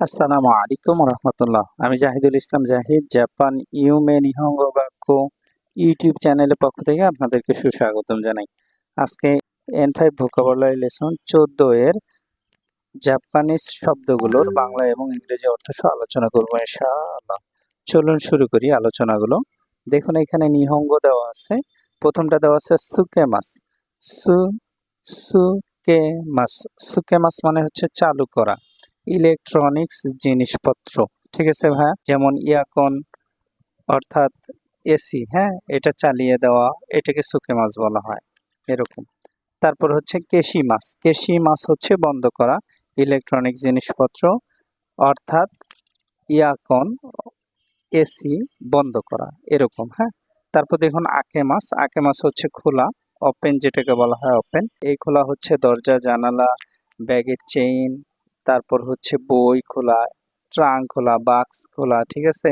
আসসালামু আলাইকুম রহমতুল্লাহ। আমি Jahidul Islam Jahid, Japan Yume Nihongo বাক্য ইউটিউব চ্যানেলের পক্ষ থেকে আপনাদেরকে সুস্বাগতম জানাই। আজকে এন ফাইভ ভোকাবুলারি লেসন চোদ্দ এর জাপানিজ শব্দগুলোর বাংলা এবং ইংরেজি অর্থ সহ আলোচনা করব ইনশাআল্লাহ। চলুন শুরু করি আলোচনাগুলো। দেখুন, এখানে নিহঙ্গ দেওয়া আছে। প্রথমটা দেওয়া আছে সুকে মাস সু সুকে মাস সুকে মাস মানে হচ্ছে চালু করা। ইলেকট্রনিক্স জিনিসপত্র, ঠিক আছে ভাইয়া? যেমন ইয়াকন অর্থাৎ এসি হ্যাঁ? এটা চালিয়ে দেওয়া, এটাকে সুকে মাছ বলা হয়, এরকম। তারপর হচ্ছে কেশি মাছ কেশি মাছ হচ্ছে বন্ধ করা ইলেকট্রনিক জিনিসপত্র, অর্থাৎ ইয়াকন এসি বন্ধ করা, এরকম হ্যাঁ? তারপর দেখুন আকে মাছ আকে মাছ হচ্ছে খোলা ওপেন যেটাকে বলা হয় ওপেন এই খোলা হচ্ছে দরজা, জানালা, ব্যাগের চেইন তারপর হচ্ছে বই খোলা ট্রাঙ্ক খোলা বাক্স খোলা, ঠিক আছে?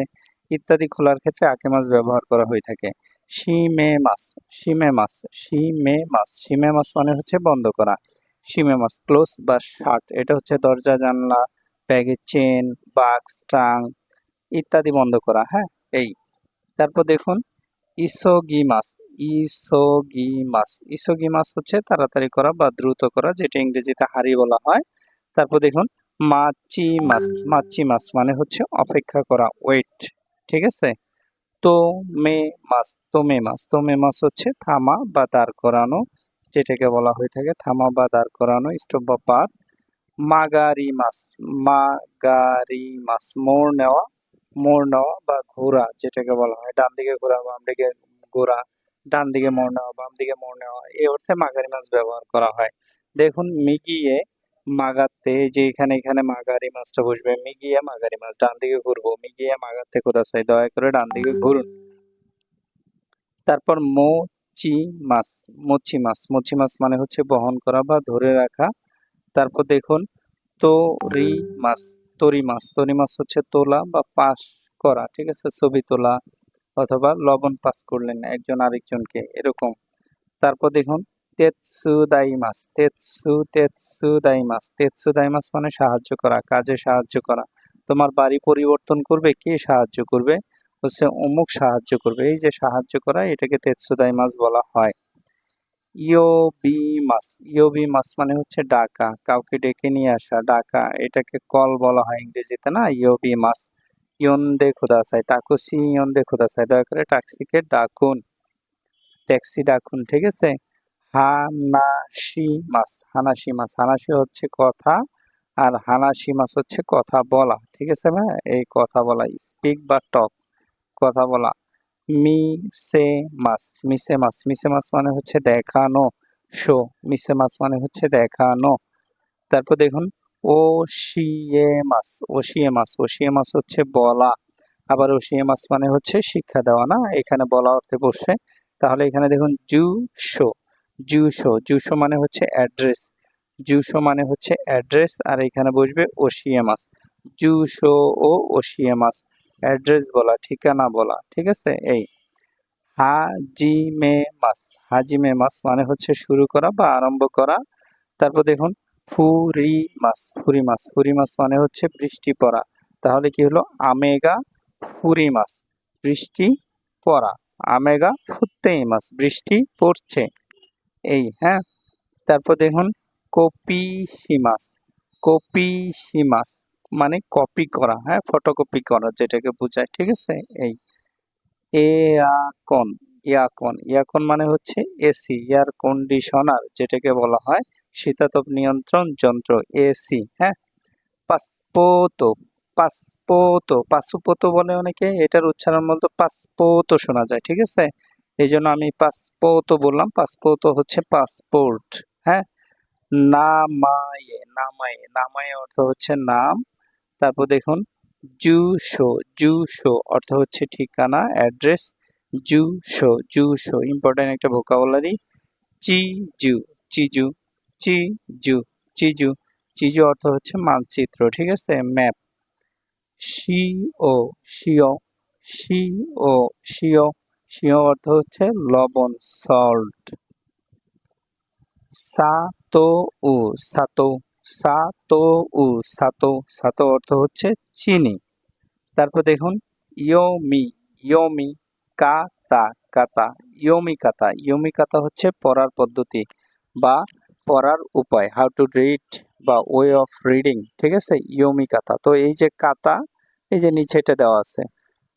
ইত্যাদি খোলার ক্ষেত্রে আকে মাছ ব্যবহার করা হয়ে থাকে। শিমে মাছ শিমে মাছ শিমে মাছ শিমে মাছ মানে হচ্ছে বন্ধ করা। শিমে মাছ ক্লোজ বা শার্ট এটা হচ্ছে দরজা, জানলা, ব্যাগের চেন বাক্স ট্রাঙ্ক ইত্যাদি বন্ধ করা হ্যাঁ? এই। তারপর দেখুন, ইসোগি মাছ ইসোগি মাছ। ইসোগি মাছ হচ্ছে তাড়াতাড়ি করা বা দ্রুত করা, যেটা ইংরেজিতে হারি বলা হয় তারপর দেখুন মাছি মাছ মাছি মাছ মানে হচ্ছে অপেক্ষা করা ওয়েট ঠিক আছে? তো মে মাছ তোমে মাছ তোমে মাছ হচ্ছে থামা বা দাঁড় করানো, যেটাকে বলা হয়ে থাকে থামা বা দাঁড় করানো স্টপ বা পার মাগারি মাছ মাগারি মাছ মোড় নেওয়া মোড় নেওয়া বা ঘোরা, যেটাকে বলা হয় ডান দিকে ঘোরা বাম দিকে ঘোরা ডান দিকে মোড় নেওয়া বাম দিকে মোড় নেওয়া, এই অর্থে মাগারি মাছ ব্যবহার করা হয়। দেখুন, মিগিয়ে মাগাতে, যে এখানে এখানে মাগারি মাছটা বসবে মিগিয়ে মাগারি মাছ ডান দিকে ঘুরবো মিগিয়ে মাগাতে কোথা চাই দয়া করে ডান দিকে ঘুরুন। তারপর মোচি মাছ মচ্ছি মাছ মচ্ছি মাছ মানে হচ্ছে বহন করা বা ধরে রাখা। তারপর দেখুন, তরি মাছ তরি মাছ তরি মাছ হচ্ছে তোলা বা পাস করা, ঠিক আছে? ছবি তোলা অথবা লবণ পাস করলেন একজন আরেকজনকে, এরকম। তারপর দেখুন তেৎসু মাছ তেৎসু তেৎসু মাছ তেৎসু মাছ মানে সাহায্য করা, কাজে সাহায্য করা। তোমার বাড়ি পরিবর্তন করবে, কে সাহায্য করবে? হচ্ছে অমুক সাহায্য করবে। এই যে সাহায্য করা, এটাকে তেৎসু মাছ বলা হয়। ইয়োবি মাছ ইয়োবি মাছ মানে হচ্ছে ডাকা, কাউকে ডেকে নিয়ে আসা। ডাকা, এটাকে কল বলা হয় ইংরেজিতে, না? ইয়োবি মাছ ইয়ন্দে খোদা চাই টাকুসি ইয়ন্দে খোদা চাই দয়া করে ট্যাক্সিকে ডাকুন। ট্যাক্সি ডাকুন, ঠিক আছে? হানাসি মাছ হানাসি মাছ হানাসি হচ্ছে কথা আর হানাসি মাছ হচ্ছে কথা বলা, ঠিক আছে ভাই এই কথা বলা স্পিক বা টক কথা বলা। মিসে মাছ মিসে মাছ মিসে মাছ মানে হচ্ছে দেখানো, শো। মিসে মাছ মানে হচ্ছে দেখানো। তারপর দেখুন ও শিয়ে মাছ ওশিয়ে মাছ ওশিয়ে মাছ হচ্ছে বলা। আবার ওশিয়ে মাছ মানে হচ্ছে শিক্ষা দেওয়া, না? এখানে বলা অর্থে বসে। তাহলে এখানে দেখুন জু শো জুশো জুশো মানে হচ্ছে অ্যাড্রেস জুশো মানে হচ্ছে অ্যাড্রেস আর এখানে বসবে ওশিয়ে মাস জুশো ও ওশিয়ে মাস অ্যাড্রেস বলা, ঠিকানা বলা, ঠিক আছে? এই হাজিমে মাস হাজিমে মাস মানে হচ্ছে শুরু করা বা আরম্ভ করা, তারপর দেখুন ফুরি মাস ফুরি মাস ফুরি মাস মানে হচ্ছে বৃষ্টি পড়া, তাহলে কি হলো? আমেগা ফুরি মাস বৃষ্টি পড়া, আমেগা ফুত্তেই মাস বৃষ্টি পড়ছে। এই হ্যাঁ? তারপর দেখুন কপিসিমাস কপিসিমাস মানে কপি করা হ্যাঁ? ফটোকপি করা যেটাকে বোঝায়, ঠিক আছে? এই এয়াকন ইয়াকন ইয়াকন মানে হচ্ছে এসি, এয়ার কন্ডিশনার যেটাকে বলা হয়, শীতাতপ নিয়ন্ত্রণ যন্ত্র, এসি হ্যাঁ? পাসপোতো পাসপোতো, পাসুপোতো বলে অনেকে, এটার উচ্চারণ বলতো পাসপোতো শোনা যায়, ঠিক আছে? এই জন্য আমি পাসপোর্ট বললাম, পাসপোর্ট হচ্ছে পাসপোর্ট হ্যাঁ? নামায়ে নামায়ে নামায়ে অর্থ হচ্ছে নাম, তারপর দেখুন জুশো জুশো অর্থ হচ্ছে ঠিকানা, অ্যাড্রেস জুশো জুশো ইম্পর্টেন্ট একটা ভোকাবুলারি চিজু চিজু চিজু চিজু চিজু অর্থ হচ্ছে মানচিত্র, ঠিক আছে? ম্যাপ শিও শিও শিও শিও সিও অর্থ হচ্ছে লবণ সল্ট সাতো ও সাতো সা তো উ সাতো সাতো অর্থ হচ্ছে চিনি। তারপর দেখুন, ইয়োমি ইয়োমি, কাতা কাতা, ইয়োমি কাতা ইয়োমি কাতা হচ্ছে পড়ার পদ্ধতি বা পড়ার উপায় হাউ টু রিড বা ওয়ে অফ রিডিং ঠিক আছে? ইয়োমি কাতা। তো এই যে কাতা, এই যে নিচে দেওয়া আছে।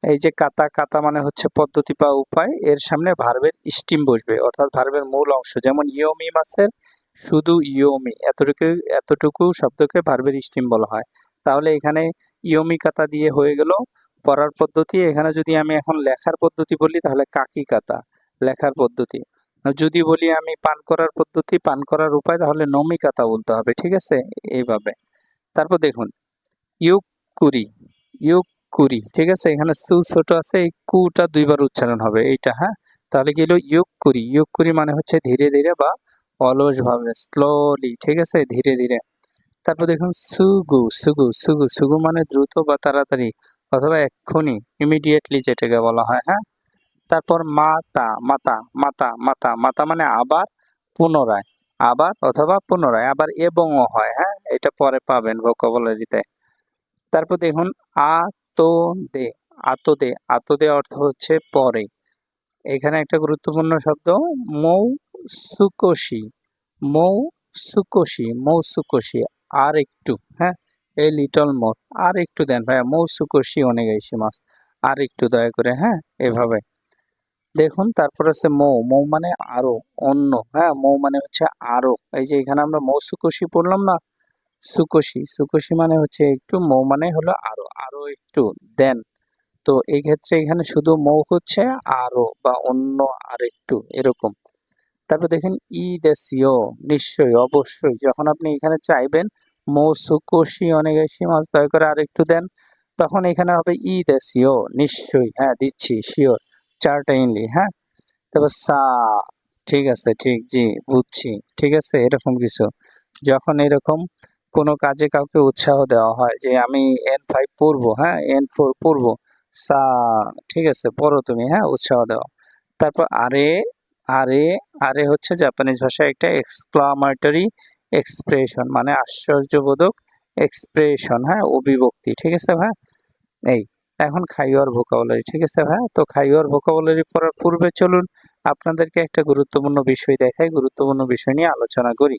এই যে কাতা কাতা মানে হচ্ছে পদ্ধতি বা উপায়, এর সামনে ভার্বের স্টিম বসবে, অর্থাৎ ভার্বের মূল অংশ, যেমন ইয়োমি মাসের শুধু ইয়োমি, এতটুকু এতটুকু শব্দকে ভার্বের স্টিম বলা হয়। তাহলে এখানে ইয়মি কাতা দিয়ে হয়ে গেল পড়ার পদ্ধতি। এখানে যদি আমি এখন লেখার পদ্ধতি বলি, তাহলে কাকি কাতা লেখার পদ্ধতি। যদি বলি আমি পান করার পদ্ধতি, পান করার উপায়, তাহলে নমি কাতা বলতে হবে, ঠিক আছে? এইভাবে। তারপর দেখুন ইউক কুরি ইউক কুরি ঠিক আছে? এখানে সু ছোট আছে, এই কুটা দুইবার উচ্চারণ হবে, এইটা হ্যাঁ? তাহলে কি হলো? ইউক কুরি ইউক কুরি মানে হচ্ছে ধীরে ধীরে বা অলসভাবে স্লোলি ঠিক আছে? ধীরে ধীরে। তারপর দেখুন, সুগু সুগু সুগু সুগু মানে দ্রুত বা তাড়াতাড়ি অথবা এক্ষুনি ইমিডিয়েটলি যেটাকে বলা হয় হ্যাঁ? তারপর মাতা মাতা মাতা মাতা মাতা মানে আবার পুনরায়, আবার অথবা পুনরায়, আবার এবংও হয় হ্যাঁ? এটা পরে পাবেন ভোকাবুলারিতে তারপর দেখুন, আ তো দে আতো দে অর্থ হচ্ছে পরে। এখানে একটা গুরুত্বপূর্ণ শব্দ মৌ সুকোশি মৌ সুকোশি মৌ সুকোশি আর একটু হ্যাঁ? এই লিটল মোর আর একটু দেন ভাইয়া মৌ সুকোশি অনেক আইসি মাছ আর একটু দয়া করে হ্যাঁ? এভাবে। দেখুন, তারপর আছে মৌ মৌ মানে আরও, অন্য হ্যাঁ? মৌ মানে হচ্ছে আরও। এই যে এখানে আমরা মৌ সুকোশি পড়লাম না সুকোশি। সুকোশি মানে হচ্ছে একটু মৌ মানে হলো আরও আরও একটু দেন। তো এই ক্ষেত্রে এখানে শুধু মৌ হচ্ছে আরও বা অন্য আর একটু এরকম। তারপর দেখেন ই দেশীয়, নিশ্চয়ই, অবশ্যই। যখন আপনি এখানে চাইবেন মৌ, সুকোশি অনেক মাছ দয়া করে আর একটু দেন, তখন এখানে হবে ই দেশীয়, নিশ্চয়ই। হ্যাঁ দিচ্ছি শিওর চার্টাইনলি হ্যাঁ? তারপর সা, ঠিক আছে, ঠিক, জি, বুঝছি, ঠিক আছে, এরকম কিছু। যখন এরকম কোনো কাজে কাউকে উৎসাহ দেওয়া হয় যে আমি এন ফাইভ পড়ব হ্যাঁ? এন ফোর পড়ব। সা, ঠিক আছে, পড়ো তুমি হ্যাঁ? উৎসাহ দেওয়া তারপর আরে আরে আরে হচ্ছে জাপানিজ ভাষায় একটা এক্সক্লামেটরি এক্সপ্রেশন মানে আশ্চর্যবোধক এক্সপ্রেশন হ্যাঁ? অভিব্যক্তি, ঠিক আছে ভাই? এই, এখন খাইওয়ার ভোকাবুলারি ঠিক আছে ভাই? তো খাইওয়ার ভোকাবুলারি পড়ার পূর্বে চলুন, আপনাদেরকে একটা গুরুত্বপূর্ণ বিষয় দেখাই, গুরুত্বপূর্ণ বিষয় নিয়ে আলোচনা করি।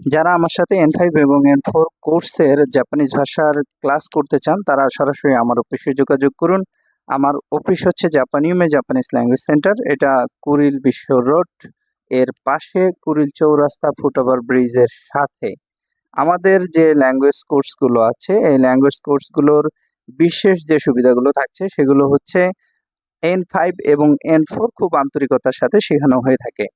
যারা আমার সাথে এন ফাইভ এবং এন ফোর কোর্সের জাপানিজ ভাষার ক্লাস করতে চান, তারা সরাসরি আমার অফিসে যোগাযোগ করুন। আমার অফিস হচ্ছে জাপানিউমে জাপানিজ ল্যাঙ্গুয়েজ সেন্টার এটা কুরিল বিশ্ব রোড। এর পাশে কুরিল চৌরাস্তা ফুটওভার ব্রিজের সাথে। আমাদের যে ল্যাঙ্গুয়েজ কোর্সগুলো আছে, এই ল্যাঙ্গুয়েজ কোর্সগুলোর বিশেষ যে সুবিধাগুলো থাকছে, সেগুলো হচ্ছে এন ফাইভ এবং এন ফোর খুব আন্তরিকতার সাথে শেখানো হয়ে থাকে।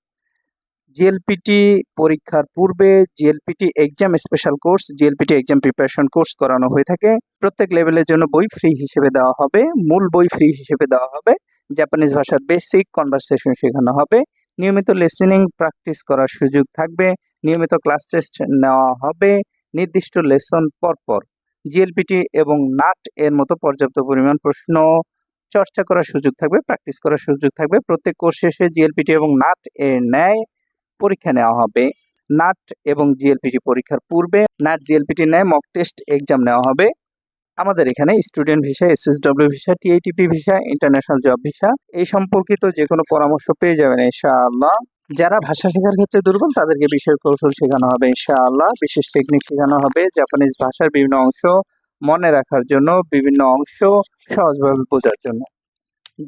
জিএলপিটি পরীক্ষার পূর্বে JLPT exam special course JLPT exam preparation course করানো হয়ে থাকে। প্রত্যেক লেভেলের জন্য বই ফ্রি হিসেবে দেওয়া হবে। মূল বই ফ্রি হিসেবে দেওয়া হবে। জাপানিজ ভাষার বেসিক কনভারসেশন শেখানো হবে। নিয়মিত লিসেনিং প্র্যাকটিস করার সুযোগ থাকবে। নিয়মিত ক্লাস টেস্ট নেওয়া হবে। নির্দিষ্ট লেসন পরপর। জিএলপিটি এবং নাট এর মতো পর্যাপ্ত পরিমাণ প্রশ্ন চর্চা করার সুযোগ থাকবে প্র্যাকটিস করার সুযোগ থাকবে। প্রত্যেক কোর্স শেষে জিএলপিটি এবং নাট এর ন্যায় পরীক্ষা নেওয়া হবে। নাট এবং জিএলপিটি পরীক্ষার পূর্বে নাট জিএলপিটির নেয় মক টেস্ট এক্সাম নেওয়া হবে। আমাদের এখানে student visa SSW visa TITP visa international job visa এই সম্পর্কিত যে কোনো পরামর্শ পেয়ে যাবেন ইনশাআল্লাহ। যারা ভাষা শেখার ক্ষেত্রে দুর্বল, তাদেরকে বিশেষ কৌশল শেখানো হবে ইনশাআল্লাহ। বিশেষ টেকনিক শেখানো হবে জাপানিজ ভাষার বিভিন্ন অংশ মনে রাখার জন্য, বিভিন্ন অংশ সহজভাবে বোঝার জন্য।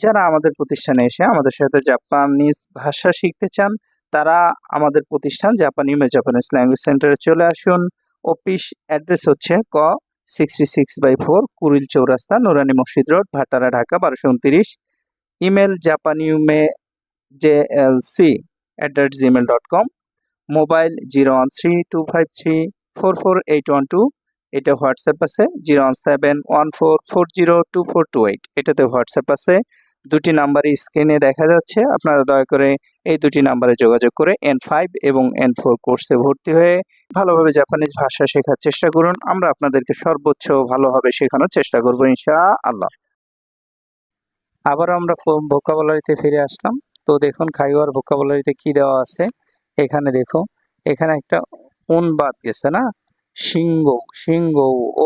যারা আমাদের প্রতিষ্ঠানে এসে আমাদের সাথে জাপানিজ ভাষা শিখতে চান তারা আমাদের প্রতিষ্ঠান জাপানি জাপানিজ ল্যাঙ্গুয়েজ সেন্টারে চলে আসুন। অফিস অ্যাড্রেস হচ্ছে ক sixty six by four Kuril Chowrasta Nurani Masjid road, Bhatara, Dhaka, বারোশো উনত্রিশ। Email Japanyume J L C at the rate Gmail dot com mobile zero one three two five three four four eight one two এটা WhatsApp আছে। Zero one seven one four four zero two four two eight এটাতে WhatsApp আছে। দুটি নাম্বারই স্ক্রিনে দেখা যাচ্ছে। আপনারা দয়া করে এই দুটি নাম্বারে যোগাযোগ করে এন ফাইভ এবং এন ফোর কোর্সে ভর্তি হয়ে ভালোভাবে জাপানিজ ভাষা শেখার চেষ্টা করুন। আমরা আপনাদেরকে সর্বোচ্চ ভালোভাবে শেখানোর চেষ্টা করব ইনশা আল্লাহ আবারও আমরা ভোকাবলারিতে ফিরে আসলাম। তো দেখুন খাইওয়ার ভোকাবলারিতে কি দেওয়া আছে? এখানে দেখো এখানে একটা উন বাদ গেছে না? সিংহ সিংহ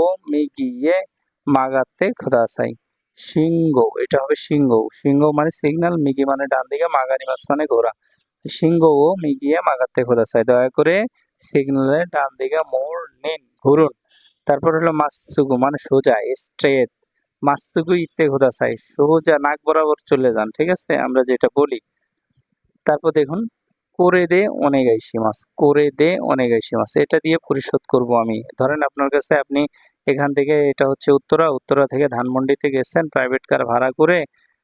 ও মিগিয়ে মাগাতে খোদাসাই। সিংহ এটা হবে সিংহ সিংহ মানে সিগন্যাল মিগি মানে ডান দিকে মাগারি মাছ মানে ঘোড়া সিংহ ও মিগিয়ে মাগাতে চাই, দয়া করে সিগনালের ডান দিকে মোড় নিন ঘুরুন। তারপর হলো মাসুগু মানে সোজা স্ট্রেট মাসুগু ইতে চাই, সোজা নাক বরাবর চলে যান, ঠিক আছে? আমরা যেটা বলি। তারপর দেখুন, করে দে অনেগাইশি মাছ করে দে অনেগাইশি মাছ এটা দিয়ে পরিশোধ করব আমি। ধরেন আপনার কাছে আপনি এখান থেকে এটা হচ্ছে উত্তরা উত্তরা থেকে ধানমন্ডিতে গেছেন প্রাইভেট কার ভাড়া করে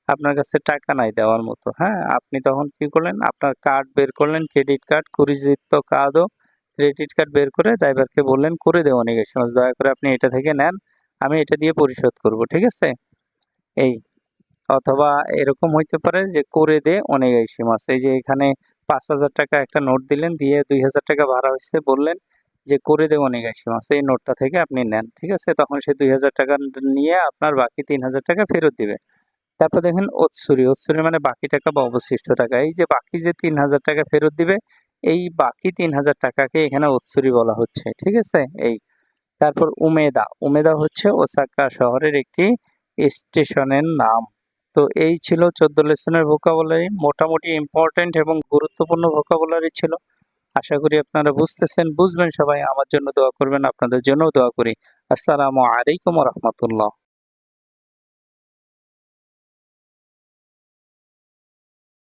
আপনার কাছে টাকা নাই দেওয়ার মতো হ্যাঁ? আপনি তখন কি করলেন? আপনার কার্ড বের করলেন ক্রেডিট কার্ড কুড়িজিত কার্ডও ক্রেডিট কার্ড বের করে ড্রাইভারকে বললেন, করে দে অনেগাইশি মাস দয়া করে আপনি এটা থেকে নেন, আমি এটা দিয়ে পরিশোধ করব, ঠিক আছে? এই, অথবা এরকম হইতে পারে যে করে দে অনেগাইশি মাস এই যে এখানে পাঁচ হাজার টাকা একটা নোট দিলেন, দিয়ে দুই হাজার টাকা ভাড়া হয়েছে, বললেন যে করে দেবো অনেগাইশি মাস এই নোটটা থেকে আপনি নেন, ঠিক আছে? তখন সে দুই হাজার টাকা নিয়ে আপনার বাকি তিন হাজার টাকা ফেরত দিবে। তারপর দেখেন ওৎসুরি ওৎসুরি মানে বাকি টাকা বা অবশিষ্ট টাকা। এই যে বাকি যে তিন হাজার টাকা ফেরত দিবে, এই বাকি তিন হাজার টাকাকে এখানে ওৎসুরি বলা হচ্ছে, ঠিক আছে? এই তারপর উমেদা উমেদা হচ্ছে ওসাকা শহরের একটি স্টেশনের নাম। তো এই ছিল চোদ্দ লেসনের ভোকাবুলারি মোটামুটি ইম্পর্টেন্ট এবং গুরুত্বপূর্ণ ভোকাবুলারি ছিল। আশা করি আপনারা বুঝতেছেন, বুঝবেন সবাই। আমার জন্য দোয়া করবেন, আপনাদের জন্য দোয়া করি। আসসালামু আলাইকুম রহমতুল্লাহ।